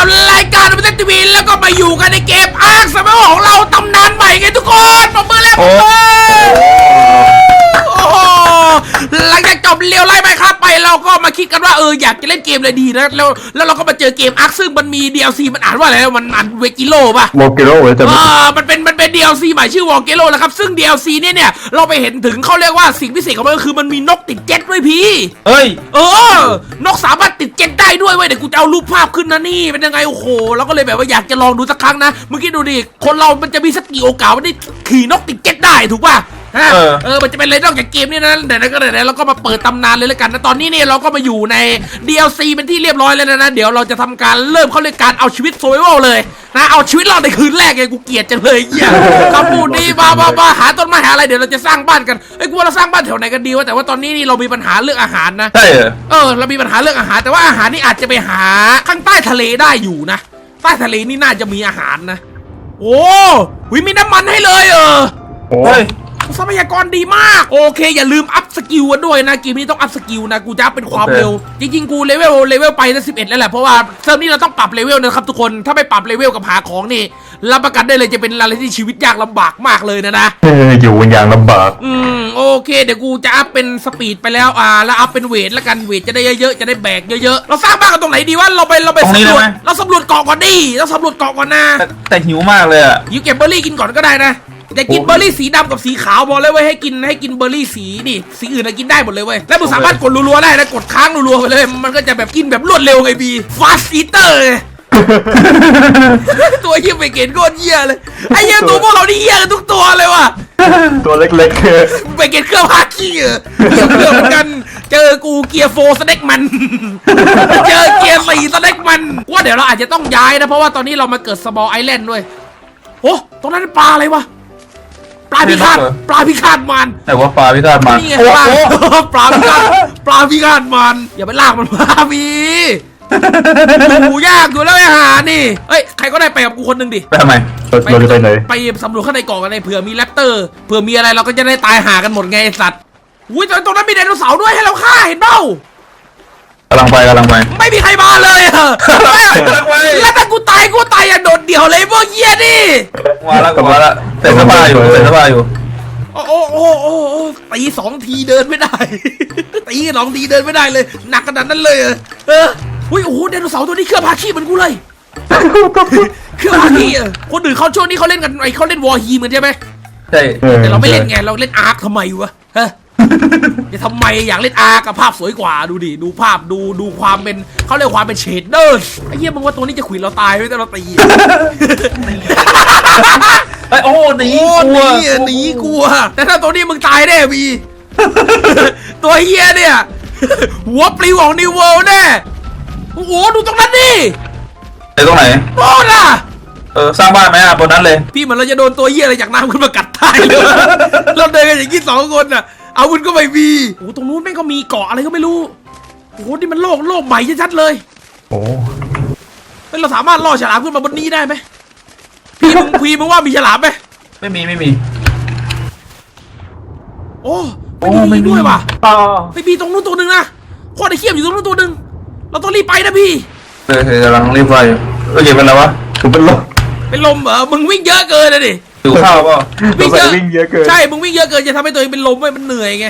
ับรายการมิเตอร์ทีวีแล้วก็มาอยู่กันในเกมอาร์คสมัยของเราตำนานใหม่ไงทุกคนปรบมือแล้วปรบมือ หลังจากจบเลี้ยวไล่ไปครับไปเราก็มาคิดกันว่าเอออยากจะเล่นเกมเลยดีนะแล้วแล้วเราก็มาเจอเกมอาร์คซึ่งมันมี DLC มันอ่านว่าอะไรมันอ่านเวกิโลป่ะโอเกโลเลยแต่ไม่ เออมันเป็น มันเป็น DLC ใหม่ชื่อวอลเกโลนะครับ ซึ่ง DLC เนี่ยเนี่ย เราไปเห็นถึงเขาเรียกว่าสิ่งพิเศษของมันก็คือมันมีนกติดเจ็ดด้วยพี่ เฮ้ย เออ นกสามารถติดเจ็ดได้ด้วยเว้ย เดี๋ยวกูจะเอารูปภาพขึ้นนะนี่ เป็นยังไง โอ้โห เราก็เลยแบบว่าอยากจะลองดูสักครั้งนะ เมื่อกี้ดูดิ คนเรามันจะมีสักกี่โอกาสว่าได้ขี่นกติดเจ็ตได้ถูกป่ะ ฮะเออ เออมันจะเป็นอะไรนอกจากเกมนี้นะแต่นั้นก็ไหนๆเราก็มาเปิดตำนานเลยแล้วกันนะตอนนี้เนี่ยเราก็มาอยู่ใน DLC เป็นที่เรียบร้อยแล้วนะนะเดี๋ยวเราจะทำการเริ่มเขาเรียกการเอาชีวิตโซเวลเลยนะเอาชีวิตรอดในคืนแรกไงกูเกลียดจังเลยเหี้ยคำพูดนี้มามามาหาต้นไม้หาอะไรเดี๋ยวเราจะสร้างบ้านกันเอ้ยกูว่าเราสร้างบ้านแถวไหนกันดีวะแต่ว่าตอนนี้นี่เรามีปัญหาเรื่องอาหารนะ ใช่เหรอ เออเรามีปัญหาเรื่องอาหารแต่ว่าอาหารนี่อาจจะไปหาข้างใต้ทะเลได้อยู่นะใต้ทะเลนี่น่าจะมีอาหารนะ โอ้วิมีน้ำมันให้เลยเออโอ้เฮ้ย ทรัพยากรดีมาก โอเค อย่าลืมอัพสกิลกันด้วยนะเกมนี้ต้องอัพสกิลนะกูจะอัพเป็นความโอเคเร็ว จริงๆกูเลเวลเลเวลไปนะสิบเอ็ดแล้วแหละเพราะว่าเซิร์ฟนี้เราต้องปรับเลเวลนะครับทุกคนถ้าไม่ปรับเลเวลกับหาของนี่รับประกันได้เลยจะเป็นอะไรที่ชีวิตยากลำบากมากเลยนะนะเอออยู่กันอย่างลำบาก อืมโอเคเดี๋ยวกูจะอัพเป็นสปีดไปแล้วอ่าแล้วอัพเป็นเวทแล้วกันเวทจะได้เยอะๆจะได้แบกเยอะๆเราสร้างบ้านกันตรงไหนดีวะเราไปเราไปตรงนี้สำรวจได้ไหมเราสำรวจเกาะก่อนดิเราสำรวจเกาะก่อนนะแต่แต่หิวมากเลยอะยิวเก็บเบอร์รี่กินก่อนก็ได้นะ อย่ากินโอ้เบอร์รี่สีดำกับสีขาวบอกเลยเว้ยให้กินให้กินเบอร์รี่สีนี่สีอื่นนะกินได้หมดเลยเว้ยแล้วมึงโอเคสามารถกดรัวๆได้นะกดค้างรัวๆไปเลย มันก็จะแบบกินแบบรวดเร็วไงบีฟาสต์อีเตอร์ ตัวเหี้ยไปเกณฑ์โคตรเหี้ยเลยไอ้เหี้ยตัวพวกเรานี่เหี้ยกันทุกตัวเลยว่ะ ตัวเล็กๆคือไปเกณฑ์เครื่องพาขี้เออเกี่ยวเครื่องเหมือนกัน เจอกูเกียร์โฟสเน็กมัน เจอเกียร์สี่สเน็กมันว่าเดี๋ยวเราอาจจะต้องย้ายนะ เพราะว่าตอนนี้เรามาเกิดสมอลไอแลนด์ด้วยโอ้ตรงนั้นปลาอะไรวะ ปลาพิฆาตเห็นปะปลาพิฆาตมันแต่ว่าปลาพิฆาตมานี่ไงโอ้ปลาโหปลาพิฆาตปลาพิฆาตมันอย่าไปลากมันมามีดูยากอยู่แล้วไอ้หานี่เอ้ยใครก็ได้ไปกับกูคนหนึ่งดิไปทำไมเราจะไปไหนไปสำรวจข้างในเกาะกันในเผื่อมีแรปเตอร์เผื่อมีอะไรเราก็จะได้ตายหากันหมดไงไอ้สัตว์อุ้ยตรงนั้นมีไดโนเสาร์ด้วยให้เราฆ่าเห็นเปล่า กำลังไปกำลังไปไม่มีใครมาเลยอะแล้วถ้ากูตายกูตายอย่างโดดเดี่ยวเลยพวกเหี้ยนี่มาแล้วมาแล้วเตะสบายอยู่เตะสบายอยู่โอ้โอ้โอ้โอ้โอ้ตีสองทีเดินไม่ได้ตีสองทีเดินไม่ได้เลย หนักขนาดนั้นเลยเหรอเอออุ้ยโอ้โหไดโนเสาร์ตัวนี้เครื่องพาขี้เหมือนกูเลยเครื่องพาขี้อะคนอื่นเขาช่วงนี้เขาเล่นกันไอเขาเล่นวอร์ฮีกันใช่ไหมใช่ออแต่เราไม่เล่นไงเราเล่นอาร์คทำไมวะฮะ จะทำไมอยากเล่นอาร์กับภาพสวยกว่าดูดิดูภาพดูดูความเป็นเขาเรียกความเป็นเชดเดอร์ไอ้เหี้ยมึงว่าตัวนี้จะขวินเราตายไหมแต่เราตีอะไอ้ยโอ้หนีโอ้กหลัวนีอะหนีกลัว แต่ถ้าตัวนี้มึงตายแน่พีตัวเฮียเนี่ย หัวปลิวของนิวเวิลด์แน่โอ้โหดูตรงนั้นดิไอ้ตรงไหนโบนอะเออสร้างบ้านไหมอะบนนั้นเลย พี่เหมือนเราจะโดนตัวเฮียอะไรจากน้ำขึ้นมากัดตายเลยเราเดินกันอย่างนี้สองคนอะ อาวุธก็ไม่มีโอ้โหตรงนู้นแม่งก็มีเกาะอะไรก็ไม่รู้โอ้โหนี่มันโลกโลกใหม่ชัดๆเลย โอ้เฮ้ยเราสามารถล่อฉลามขึ้นมาบนนี้ได้ไหมพี่มึงพี่มึงว่ามีฉลามไหมไม่มีไม่มี โอ้โอ้ไม่มีไม่มีด้วยว่ะอ้าวไปพี่ตรงนู้นตัวหนึ่งนะโคตรไอ้เขี้ยมอยู่ตรงนู้นตัวหนึ่งเราต้องรีบไปนะพี่เออเออกำลังรีบไปอยู่เออเก็บเป็นแล้ววะถูกเป็นลมเป็นลมเหรอมึงวิ่งเยอะเกินนะดิ หิวข้าวเปล่าสงสัยวิ่งเยอะเกิน ใช่ มึงวิ่งเยอะเกินจะทำให้ตัวเองเป็นลมเว้ยมันเหนื่อยไง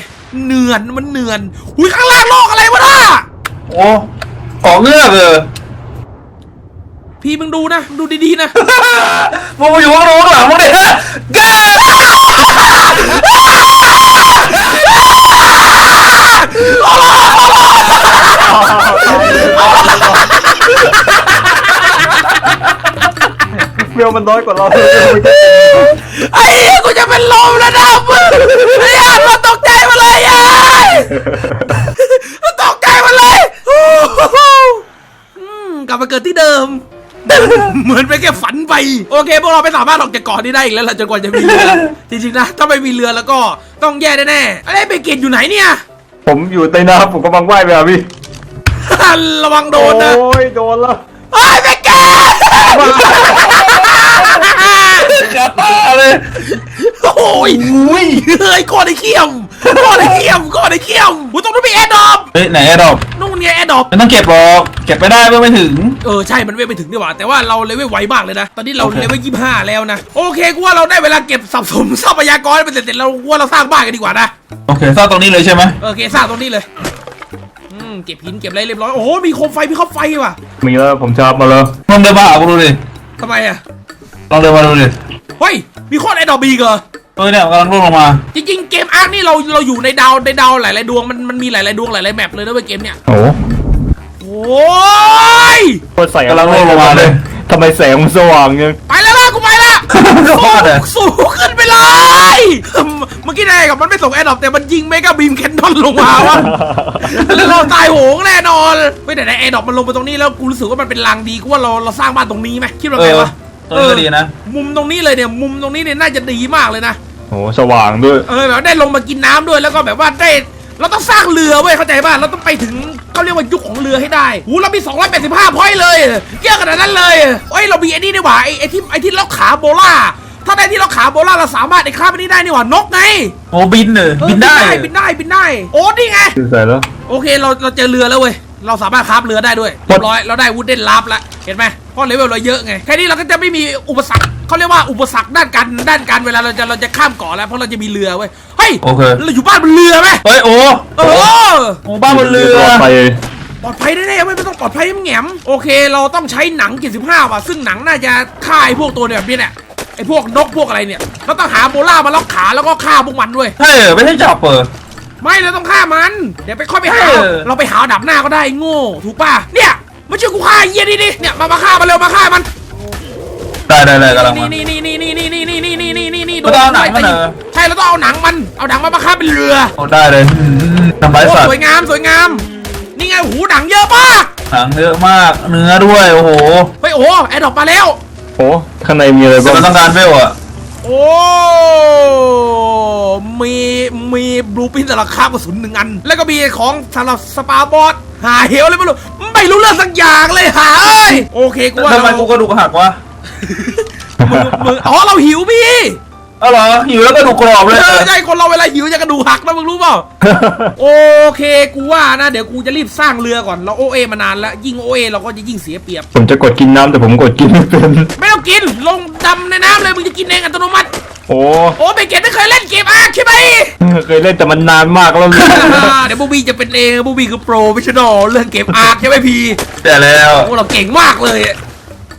เหนื่อนมันเหนื่อนหุยข้างล่างโลกอะไรวะน่ะโอ้ของเงือกเออพี่มึงดูนะมึงดูดีๆนะ มึงมาอยู่ข้างโน้นข้างหลังมึงดิเก้า เวลมันน้อยกว่าเราไอ้เหี้ยกูจะเป็นลมแล้วนะมึงไอ้เหี้ยเราตกใจมาเลยยัยเราตกใจมาเลยอืมกลับมาเกิดที่เดิม เหมือนไปแค่ฝันไป โอเค พวกเราไม่สามารถออกจากเกาะนี้ได้อีกแล้วล่ะจนกว่าจะมีเรือจริงๆนะ ถ้าไม่มีเรือแล้วก็ต้องแย่แน่ๆไอ้เบเกตอยู่ไหนเนี่ย ผมอยู่ใต้น้ำผมกำลังว่ายไปอะพี่ระวังโดนนะ โอ้ยโดนแล้วไอ้ยเบเกตอะไรโอ้ยอุ้ยเฮ้ยก้อนไอ้เขี้ยมก้อนไอ้เขี้ยมก้อนไอ้เขี้ยมหูตรงนู้นมีแอร์ดรอปเฮ้ยไหนแอร์ดรอปนู่นไงแอร์ดรอปไม่ต้องเก็บหรอกเก็บไม่ได้เมื่อไม่ถึง เออใช่มันเวทไปถึงดีกว่าแต่ว่าเราเลเวลไวมากเลยนะ ตอนนี้เราโอเคเลเวลยี่ห้าแล้วนะ โอเคกูว่าเราได้เวลาเก็บสับสมทรัพยากรให้เป็นเสร็จๆเราว่าเราสร้างบ้านกันดีกว่านะโอเคสร้างตรงนี้เลยใช่ไหมโอเคสร้างตรงนี้เลยอืมมเก็บหินเก็บอะไรเรียบร้อยโอ้โหมีโคมไฟมีคบไฟว่ะมีแล้วผมชาร์จมาแล้วลองเดินมาหากูดูดิทำไมอะลองเดินมาดูดิ เฮ้ย มีโคตรไอดอบีเหรอเออเนี่ยมันกำลังร่วงลงมา จริงๆ เกมอาร์คนี่เราเราอยู่ในดาวในดาวหลายๆดวงมันมันมีหลายๆดวงหลายๆแมปเลยนะเว้ยเกมเนี่ยโอ้โอ้ยโคตรใส่กำลังร่วงลงมาเลยทำไมแสงมันสว่างยังไปแล้วล่ะกูไปละรอดเลยสูงขึ้นไปเลยเมื่อกี้นายกับมันไม่ส่งแอดดอปแต่มันยิงเมกาบีมแคนนอนลงมาวะแล้วเราตายโหงแน่นอนไม่แต่ในแอร์ดรอปมันลงไปตรงนี้แล้วกูรู้สึกว่ามันเป็นลางดีกูว่าเราเราสร้างบ้านตรงนี้ไหมคิดว่าเอไงอวะ ตัวนี้ก็ดีนะมุมตรงนี้เลยเนี่ยมุมตรงนี้เนี่ยน่าจะดีมากเลยนะโอ้สว่างด้วยเออแบบได้ลงมากินน้ำด้วยแล้วก็แบบว่าได้เราต้องสร้างเรือเว้ยเข้าใจป่ะเราต้องไปถึงเขาเรียกว่ายุคของเรือให้ได้หูเรามี 285พอยต์เลยเยอะขนาดนั้นเลยเอ้ยเรามีไอ้นี่ดีกว่าไอ้ไอ้ที่ไอ้ที่ล็อกขาโบล่าถ้าได้ที่ล็อกขาโบล่าเราสามารถไอ้คราบอันนี้ได้นี่หว่านกไงโอ้บินเนอเออบินได้บินได้บินได้ โอ้นี่ไงใส่แล้วโอเคเราเราเจอเรือแล้วเว้ย เราสามารถคราฟเรือได้ด้วยเรียบร้อยเราได้วูดเดนลับแล้วเห็นไหมเพราะเลเวลเราเยอะไงแค่นี้เราก็จะไม่มีอุปสรรคเขาเรียกว่าอุปสรรคด้านการด้านการเวลาเราจะเราจะข้ามเกาะแล้วเพราะเราจะมีเรือเว้ยเฮ้ยโอเค เราอยู่บ้านบนเรือไหมเฮ้ยโอ้เออโอ้บ้านบนเรือปลอดภัยปลอดภัยแน่ๆไม่ต้องปลอดภัยแง่มโอเค เราต้องใช้หนัง75ว่ะซึ่งหนังน่าจะฆ่าไอ้พวกตัวแบบนี้แหละไอ้พวกนกพวกอะไรเนี่ยเราต้องหาโบล่ามาล็อกขาแล้วก็ฆ่าพวกมันด้วยใช่เหรอไม่ใช่จับเปิด ไม่เราต้องฆ่ามัน เดี๋ยวไปค่อยไปหาเออ เราไปหาดับหน้าก็ได้โง่ถูกป่ะเนี่ยมาช่วยกูฆ่าไอ้เหี้ยนี่ดิเนี่ยมามาฆ่ามันเร็วมาฆ่ามันได้ได้ได้กำลังนี่มา นี่นี่นี่นี่นี่นี่นี่นี่นี่นี่นี่มันต้องเอาหนังมันเหรอ ใช่เราต้องเอาหนังมันเอาหนังมันมาฆ่าเป็นเรือโอ้ได้เลยอืมทำร้ายโอ้สัตสว์วยงามสวยงาม นี่ไงหูหนังเยอะมากหนังเยอะมาก เนื้อด้วย โอ้โหเฮ้ยโอ้แอดดอกมาแล้วโอ้ข้างในมีอะไรแต่บ้างมันต้องการเวลอะโอ้มีมีบลูปินสำหรับคาบกระสุนหนึ่งอัน แล้วก็มีของสำหรับสปาบอสหาเหวเลยไม่รู้ไม่รู้เรื่องสักอย่างเลยหาเอ้ยโอเคกูว่าทำไมเรากูกระดูกหักวะมือมืออ๋อเราหิวพี่ เออเหรอหิวแล้วกระดูกกรอบเลยเออใช่คนเราเวลาหิวจะกระดูกหักนะมึงรู้เปล่า โอเคกูว่านะ เดี๋ยวกูจะรีบสร้างเรือก่อนเราโอเอมานานแล้วยิ่งโอเอเราก็จะยิ่งเสียเปรียบ ผมจะกดกินน้ำแต่ผมกดกินไม่เป็นไม่ต้องกินลงดำในน้ำเลยมึงจะกินเองอัตโนมัติ โอ้โอ้เบเกตไม่เคยเล่นเกมอาร์คใช่ไหมเคยเล่นแต่มันนานมากแล้วเลยอ่าเดี๋ยวบูบี้จะเป็นเองบูบี้คือโปรเฟชชั่นอลเรื่องเกมอาร์คใช่ไหมพี่แต่แล้วพวกเราเก่งมากเลย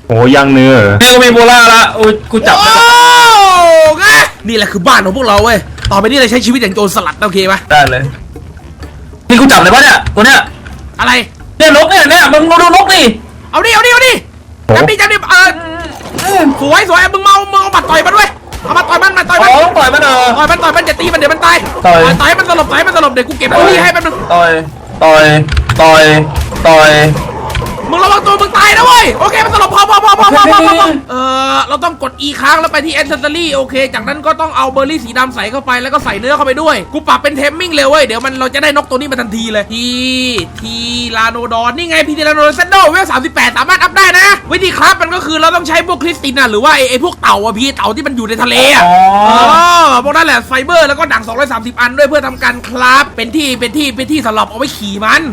โอ้ย่างเนื้อเหรอนี่ก็มีโบล่าละโอ้ยกูจับ โอ้ได้ไงนี่แหละคือบ้านของพวกเราเว้ย ต่อไปนี้เราใช้ชีวิตอย่างโจรสลัดนะโอเคไหมได้เลย นี่กูจับเลยปะเนี่ยตัวเนี้ยอะไร เนี่ยนกเนี่ยเนี่ยมึงดูนกนี่เอาดิเอาดิเอาดิโอ้จับดิจับดิเออสวยสวยมึงเมามึงเอาบัตรต่อยมันด้วยเอามาต่อยมันมาต่อยอ๋มันอต่อยมันเออ ต่อยมันต่อยมันจะตีมันเดี๋ยวมันตายต่อย ต่อยให้มันสลบต่อยให้มันสลบเดี๋ยวกูเก็บบุหรี่ให้แป๊บนึงต่อย ต่อย ต่อย ต่อย มึงระวังตัวมึงตายนะเว้ยโอเคมันสลบพอพอพอพอพอพอพอพอเออเราต้องกด E ค้างแล้วไปที่ a n c e s t o r y โอเค จากนั้นก็ต้องเอาเบอร์รี่สีดำใส่เข้าไปแล้วก็ใส่เนื้อเข้าไปด้วย กูปรับเป็นเทมมิ่งเลยเว้ย เดี๋ยวมันเราจะได้นกตัวนี้มาทันทีเลย ที ทีลาโนดอนนี่ไงพีทีลาโนดอนเซนโดเวลสามสิบแปดสามารถอัพได้นะ วิธีครับมันก็คือเราต้องใช้พวกคริสตินน่ะหรือว่าไอ้ไอ้พวกเต่าอะพี่เต่าที่มันอยู่ในทะเลอะอ๋ออ๋อพวกนั้นแหละไฟเบอร์แล้วก็ดัง230 อันด้วยเพื่อทำการคราฟเป็นที่เป็นที่เป็นที่สำหรับเอาไว้ขี่มัน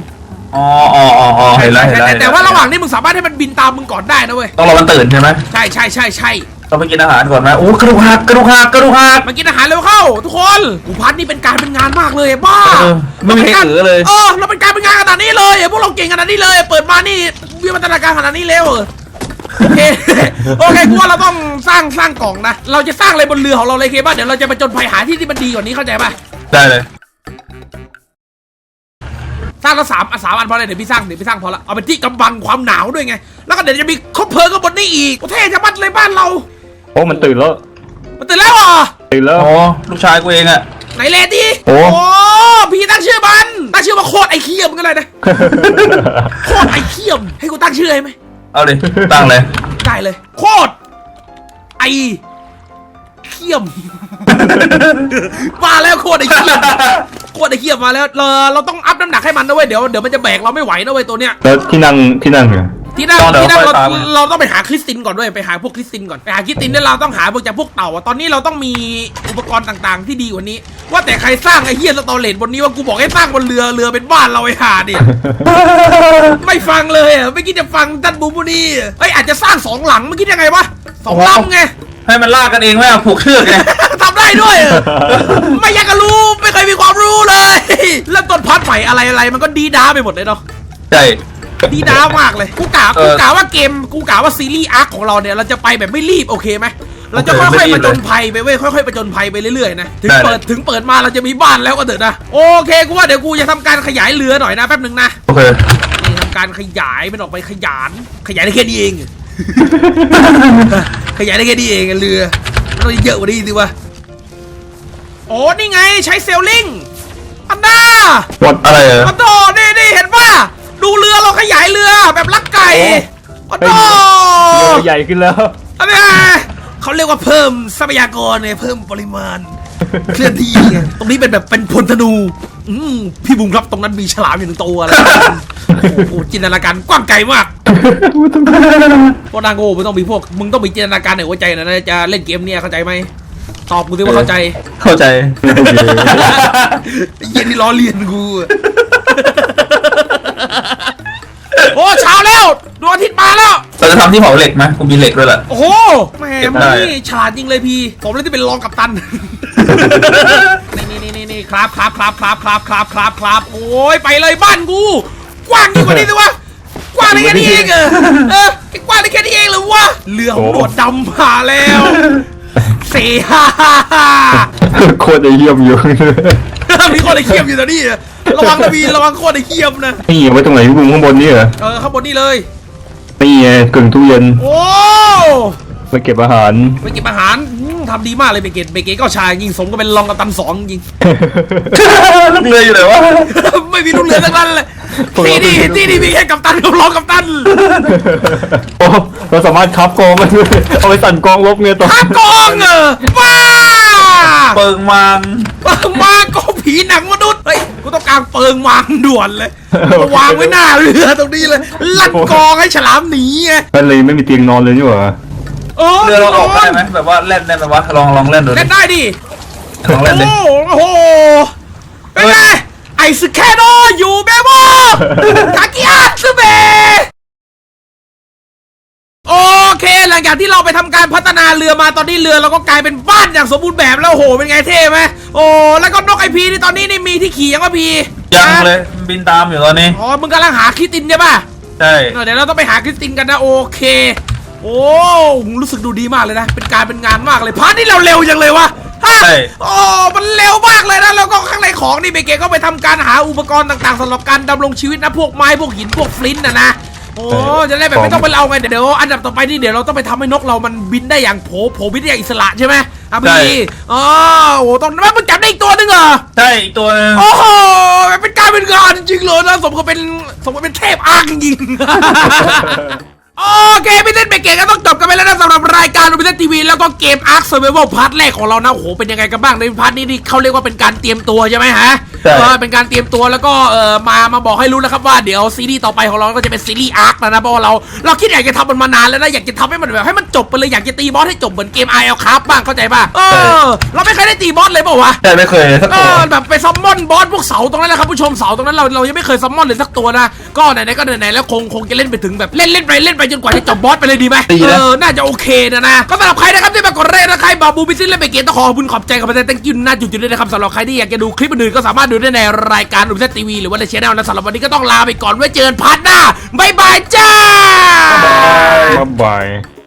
อ๋ออ๋ออ๋ออ๋อเห็นแล้วเห็นแต่แล้วแต่แต่ว่าระหว่างนี้มึงสามารถให้มันบินตามมึงก่อนได้นะเว้ยต้องรอมันตื่นใช่ไหมใช่ใช่ใช่ใช่ต้องไปกินอาหารก่อนไหมโอ้กระดูกหักกระดูกหักกระดูกหักมากินอาหารเร็วเข้า ทุกคนอุพัฒน์นี่เป็นการเป็นงานมากเลยบ้าเออไม่มีใครถือเลยเออเราเป็นการเป็นงานขนาดนี้เลยพวกเราเก่งขนาดนี้เลย เปิดมานี่วิวัฒนาการขนาดนี้เร็วโอเคโอเคกูว่าเราต้องสร้างสร้างกล่องนะ เราจะสร้างอะไรบนเรือของเราเลยเคป่ะเดี๋ยวเราจะไปจนภัยหาที่ที่มันดีกว่านี้เข้าใจป่ะได้เลยส ร้างละสามอะสามอันพอเลยเดี๋ยวพี่สร้างเดี๋ยวพี่สร้างพอละเอาเป็นที่กำบังความหนาวด้วยไง แล้วก็เดี๋ยวจะมีคบเพลิงก็บนนี้อีกโอ้เท่จะมัดเลยบ้านเรา โอ้มันตื่นแล้ว มันตื่นแล้วเหรอตื่นแล้ว โอ้ลูกชายกูเองอะไหนเลดีโอ้ พี่ตั้งชื่อมันตั้งชื่อว่าโคตรไอเคียมก็เลยนะโคตรไอเคียมให้กูตั้งชื่อให้ไหมเอาดิตั้งเลยได้เลย โคตรไอ เคียม มาแล้วโคตรไอเคียมโคตรไอเคียมมาแล้วเราเราต้องอัพน้ำหนักให้มันนะเว้ยเดี๋ยวเดี๋ยวมันจะแบกเราไม่ไหวนะเว้ยตัวเนี้ยแล้วที่นั่งที่นั่งเหรอที่นั่งต้องเดี๋ยวที่นั่งเราค่อยตามมาเราต้องไปหาคริสตินก่อนด้วยไปหาพวกคริสตินก่อนไปหาคริสตินเนี่ยเราต้องหาพวกจากพวกเต่าอะตอนนี้เราต้องมีอุปกรณ์ต่างๆ ที่ดีกว่านี้ ว่าแต่ใครสร้างไอ้เฮียสตอเลตบนนี้ว่ากูบอกให้สร้างบนเรือเรือเป็นบ้านเราไอ้ห่าเนี่ยไม่ฟังเลยอะไม่คิดจะฟังท่านบูบูนี่เอ้ยอาจจะสร้างสองหลังเมื่อกี้ยังไงวะสองลำไง ให้มันลากกันเองไหมอะผูกเชือกไงทำได้ด้วยเหรอไม่อยากจะรู้ ไม่เคยมีความรู้เลย เริ่มต้นพาร์ทใหม่อะไรอะไรมันก็ดีด้าไปหมดเลยเนาะใช่ดีด้ามากเลย กูกะเอกูอกะว่าเกม กูกะว่าซีรีส์อาร์คของเราเนี่ย เราจะไปแบบไม่รีบโอเคไหมเราจะโอค่เคอยๆไม่ประรีบจเลยนภัยไปเว้ยค่อยๆประจนภัยไปเรื่อยๆนะถึงได้เลยเปิดถึงเปิดมาเราจะมีบ้านแล้วก็เถอะนะโอเคกูว่าเดี๋ยวกูจะทำการขยายเรือหน่อยนะแป๊บหนึ่งนะโอเคนี่ทำการขยายมันออกไปขยานขยายได้แค่นี้เอง ขยายได้แค่นี้เองอะเรือมันต้องเยอะกว่านี้สิวะโอ้นี่ไงใช้เซลลิงอันด้าวัดอะไรเหรออันโดนี่นี่เห็นป่ะดูเรือเราขยายเรือแบบลักไก่อันโดเรือใหญ่ขึ้นแล้วอันนี้เขาเรียกว่าเพิ่มทรัพยากรเนี่ยเพิ่มปริมาณ เคลื่อนที่ไงตรงนี้เป็นแบบเป็นพลธนูอืมพี่บุ้มครับตรงนั้นมีฉลามอยู่หนึ่งตัวอะไรโอ้โหจินตนาการกว้างไกลมากพวกนางโง่ไม่ต้องมีพวก มึงต้องมีจินตนาการในหัวใจนะนะจะเล่นเกมเนี่ยเข้าใจไหมตอบกูสิว่าเข้าใจ เข้าใจไอ้เหี้ย็นนี่ล้อเลียนกูอะโอ้เช้าแล้วดวงอาทิตย์มาแล้วเราจะทำที่เผาเหล็กไหมกูมีเหล็กด้วยแหละโอ้โหแหมเก็บมึได้งนี่ฉลาดจริงเลยพี่ ผมเลยที่เป็นรองกับตัน นี่นี่นี่นี่ครับครับครับครับครับครับครับครับโอ้ยไปเลยบ้านกูกว้างยิ่งกว่านี้สิวะกว้างได้แค่นี้เองเหรอเออกว้างได้แค่นี้เองเหรอวะเรือของหนวดดำมาแล้วเสียโคตรจะเยี่ยมอยู่มีคนไอ้เขี้ยมอยู่ตอนนี้อะระวังนะพี่ระวังโคตรไอ้เขี้ยมนะนี่เอาไว้ตรงไหนพี่บุ้งข้างบนนี่เหรอเออข้างบนนี่เลยนี่ไงกึ่งตู้เย็นโอ้ไว้เก็บอาหารไปเก็บอาหารอืม ทำดีมากเลยเบเกตเบเกตก็ชายยิงสมก็เป็นรองกับตันสองยิง ลูกเรืออยู่ไหนวะไม่มีลูกเรือทั้งนั้นเลยพวกที่เรานี่เป็นที่นี่มีแค่กัปตันกับรองกัปตันโอ้เราสามารถคับกองมันด้วยเอาไปสั่นกองลบเงี้ยต่อข้ากองเออว้าเปิงมังมากองผีหนังมนุษย์เฮ้ยกูต้องการเปิงมางด่วนเลยมาวางไว้หน้าเรือตรงนี้เลยลัดกองให้ฉลามหนีไงมันเลยไม่มีเตียงนอนเลยนี่หว่า เออเรือเราออกได้ไหมแบบว่าเล่นได้ไหมวะลองลองเล่นดูดิเล่นได้ดิลองเล่นดิ โอ้โหเป็นไงไอสแคโดอยู่เบโบกากิอาซึเบโอเคหลังจากที่เราไปทำการพัฒนาเรือมาตอนนี้เรือเราก็กลายเป็นบ้านอย่างสมบูรณ์แบบแล้วโอ้โหเป็นไงเท่ไหมโอ้แล้วก็นกไอพีนี่ตอนนี้นี่มีที่ขี่ยังวะพียังเลยบินตามอยู่ตอนนี้อ๋อมึงกำลังหาคริสตินใช่ป่ะใช่เออเดี๋ยวเราต้องไปหาคริสตินกันนะโอเค โอ้รู้สึกดูดีมากเลยนะ เป็นการเป็นงานมากเลยพาร์ทนี่เราเร็วจังเลยวะฮะใช่โอ้มันเร็วมากเลยนะแล้วก็ข้างในของนี่เบเกก็ไปทำการหาอุปกรณ์ต่างๆสำหรับการดำรงชีวิตนะพวกไม้พวกหินพวกฟลินต์นะนะโอ้จะได้แบบไม่ต้องไปเอาไงเดี๋ยวเดี๋ยวอันดับต่อไปนี่เดี๋ยวเราต้องไปทำให้นกเรามันบินได้อย่างโผโผบินได้อย่างอิสระใช่ไหมอะพี่อ๋อโอ้ตอนนั้นมันจับได้อีกตัวหนึงเหรอใช่อีกตัวหนึงโอ้โหเป็นการเป็นงานจริงๆเลยนะสมกับเป็นสมกับเป็นเทพอ้างจริงๆ โอเคพี่เล่นเบรกเกมก็ต้องจบกันไปแล้วนะสำหรับรายการดูพิเศษทีวีแล้วก็เกมอาร์คเซอร์ไวเวลพาร์ทแรกของเรานะโอ้โหเป็นยังไงกันบ้างในพาร์ทนี้นี่เขาเรียกว่าเป็นการเตรียมตัวใช่ไหมฮะใช่ เออเป็นการเตรียมตัวแล้วก็เออมามาบอกให้รู้นะครับว่าเดี๋ยวซีรีส์ต่อไปของเราก็จะเป็นซีรีส์อาร์คนะนะเพราะว่าเราเราคิดอยากจะทำมันมานานแล้วนะอยากจะทำให้มันแบบให้มันจบไปเลยอยากจะตีบอสให้จบเหมือนเกมไอเอลครับบ้างเข้าใจป่ะเออเราไม่เคยได้ตีบอสเลยเปล่าวะใช่ไม่เคยสักเอตัวอแบบไปซัมมอนบอสพวกเสาตรงนั้นนะครับผู้ชมเสาตรงนั้นเราเรายังไม่เคยซัมมอนเลยสักตัวนะก็ไหนๆก็ไหนๆแล้วคงคงจะเล่นไปถึงแบบเล่นเล่นไปเล่นไปจนกว่าจะจบบอสไปเลยดีไหมดีเอนะอน่าจะโอเคนะนะ ก็สำหรับใครนะครับที่มากดเรทนะใครบาบูบิซินเล่นไปเกมต้องขอขอบคุณขอบใจกับประเทศตั้งกินหน้าจุดๆด้วยนะครับสำหรับใครที่อยากจะดูคลิปอื่นๆก็สามารถดูได้ในรายการอุบิเซทีวีหรือว่าในช่องนะสำหรับวันนี้ก็ต้องลาไปก่อนไว้เจอกันพาร์ทหน้าบ๊ายบายจ้า บ๊ายบาย